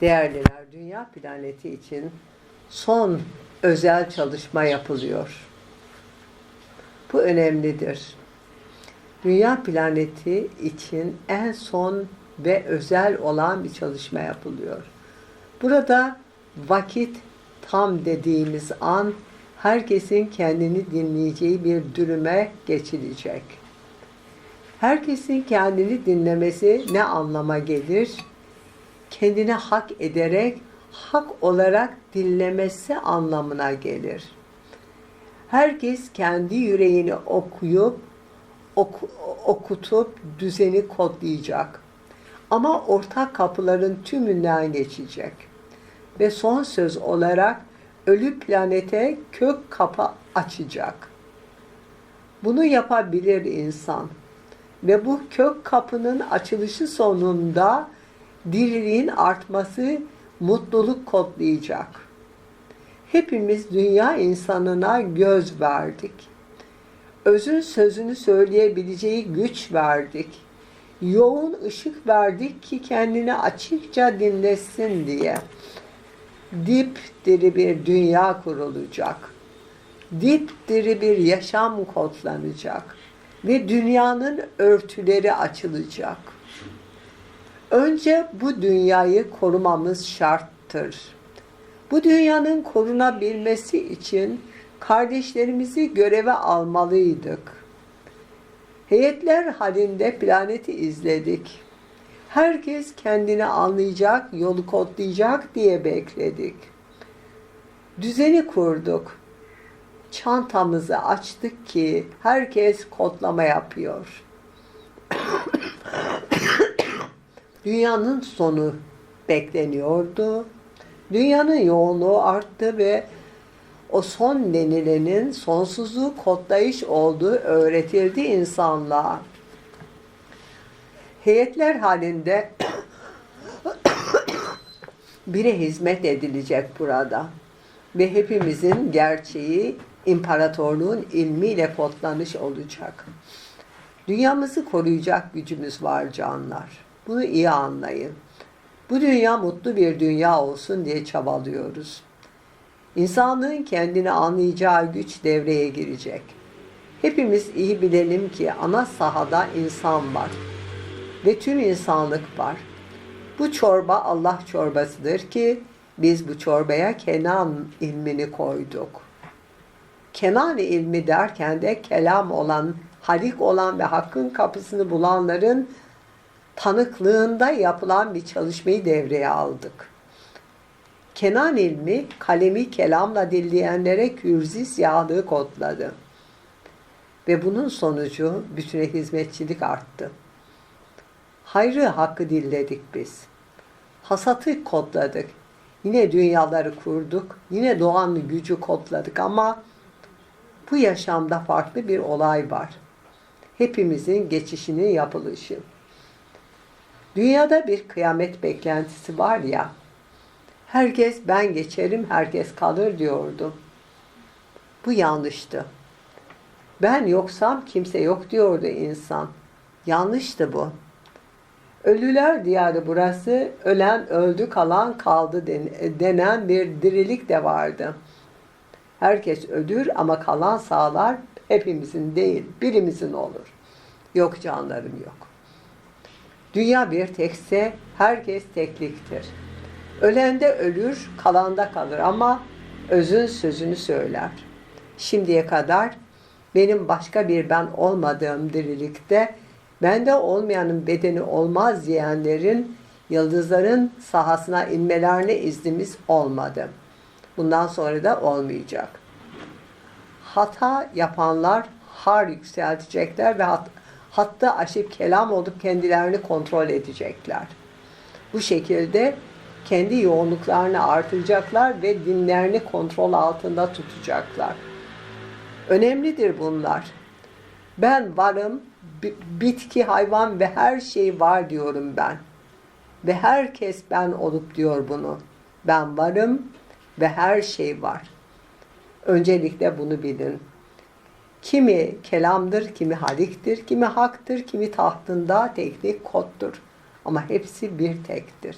Değerliler, Dünya planeti için son özel çalışma yapılıyor. Bu önemlidir. Dünya planeti için en son ve özel olan bir çalışma yapılıyor. Burada vakit tam dediğimiz an herkesin kendini dinleyeceği bir dürüme geçilecek. Herkesin kendini dinlemesi ne anlama gelir? Kendine hak ederek, hak olarak dinlemesi anlamına gelir. Herkes kendi yüreğini okuyup, oku- okutup düzeni kodlayacak. Ama ortak kapıların tümünden geçecek. Ve son söz olarak ölü planete kök kapı açacak. Bunu yapabilir insan. Ve bu kök kapının açılışı sonunda diriliğin artması mutluluk kodlayacak. Hepimiz dünya insanına göz verdik. Özün sözünü söyleyebileceği güç verdik. Yoğun ışık verdik ki kendini açıkça dinlesin diye. Dip diri bir dünya kurulacak. Dip diri bir yaşam kodlanacak. Ve dünyanın örtüleri açılacak. Önce bu dünyayı korumamız şarttır. Bu dünyanın korunabilmesi için kardeşlerimizi göreve almalıydık. Heyetler halinde planeti izledik. Herkes kendini anlayacak, yolu kodlayacak diye bekledik. Düzeni kurduk. Çantamızı açtık ki herkes kodlama yapıyor. Dünyanın sonu bekleniyordu. Dünyanın yoğunluğu arttı ve o son denilenin sonsuzluğu kodlayış olduğu öğretildi insanlığa. Heyetler halinde bire hizmet edilecek burada. Ve hepimizin gerçeği imparatorluğun ilmiyle kodlanış olacak. Dünyamızı koruyacak gücümüz var canlar. Bunu iyi anlayın. Bu dünya mutlu bir dünya olsun diye çabalıyoruz. İnsanlığın kendini anlayacağı güç devreye girecek. Hepimiz iyi bilelim ki ana sahada insan var ve tüm insanlık var. Bu çorba Allah çorbasıdır ki biz bu çorbaya Kenan ilmini koyduk. Kenan ilmi derken de kelam olan, halik olan ve hakkın kapısını bulanların tanıklığında yapılan bir çalışmayı devreye aldık. Kenan ilmi kalemi kelamla dilleyenlere kürzi siyahlığı kodladı. Ve bunun sonucu bütüne hizmetçilik arttı. Hayrı hakkı dilledik biz. Hasatı kodladık. Yine dünyaları kurduk. Yine doğan gücü kodladık ama bu yaşamda farklı bir olay var. Hepimizin geçişinin yapılışı. Dünyada bir kıyamet beklentisi var ya. Herkes ben geçerim, herkes kalır diyordu. Bu yanlıştı. Ben yoksam kimse yok diyordu insan. Yanlıştı bu. Ölüler diyarı burası, ölen öldü kalan kaldı denen bir dirilik de vardı. Herkes ölür ama kalan sağlar hepimizin değil, birimizin olur. Yok canlarım yok. Dünya bir tekse herkes tekliktir. Ölende ölür, kalanda kalır ama özün sözünü söyler. Şimdiye kadar benim başka bir ben olmadığım dirilikte bende olmayanın bedeni olmaz diyenlerin yıldızların sahasına inmelerine iznimiz olmadı. Bundan sonra da olmayacak. Hata yapanlar har yükseltecekler ve hat, hatta aşıp kelam olup kendilerini kontrol edecekler. Bu şekilde kendi yoğunluklarını artıracaklar ve dinlerini kontrol altında tutacaklar. Önemlidir bunlar. Ben varım, bitki, hayvan ve her şey var diyorum ben. Ve herkes ben olup diyor bunu. Ben varım ve her şey var. Öncelikle bunu bilin. Kimi kelamdır, kimi haliktir, kimi haktır, kimi tahtında teknik koddur. Ama hepsi bir tektir.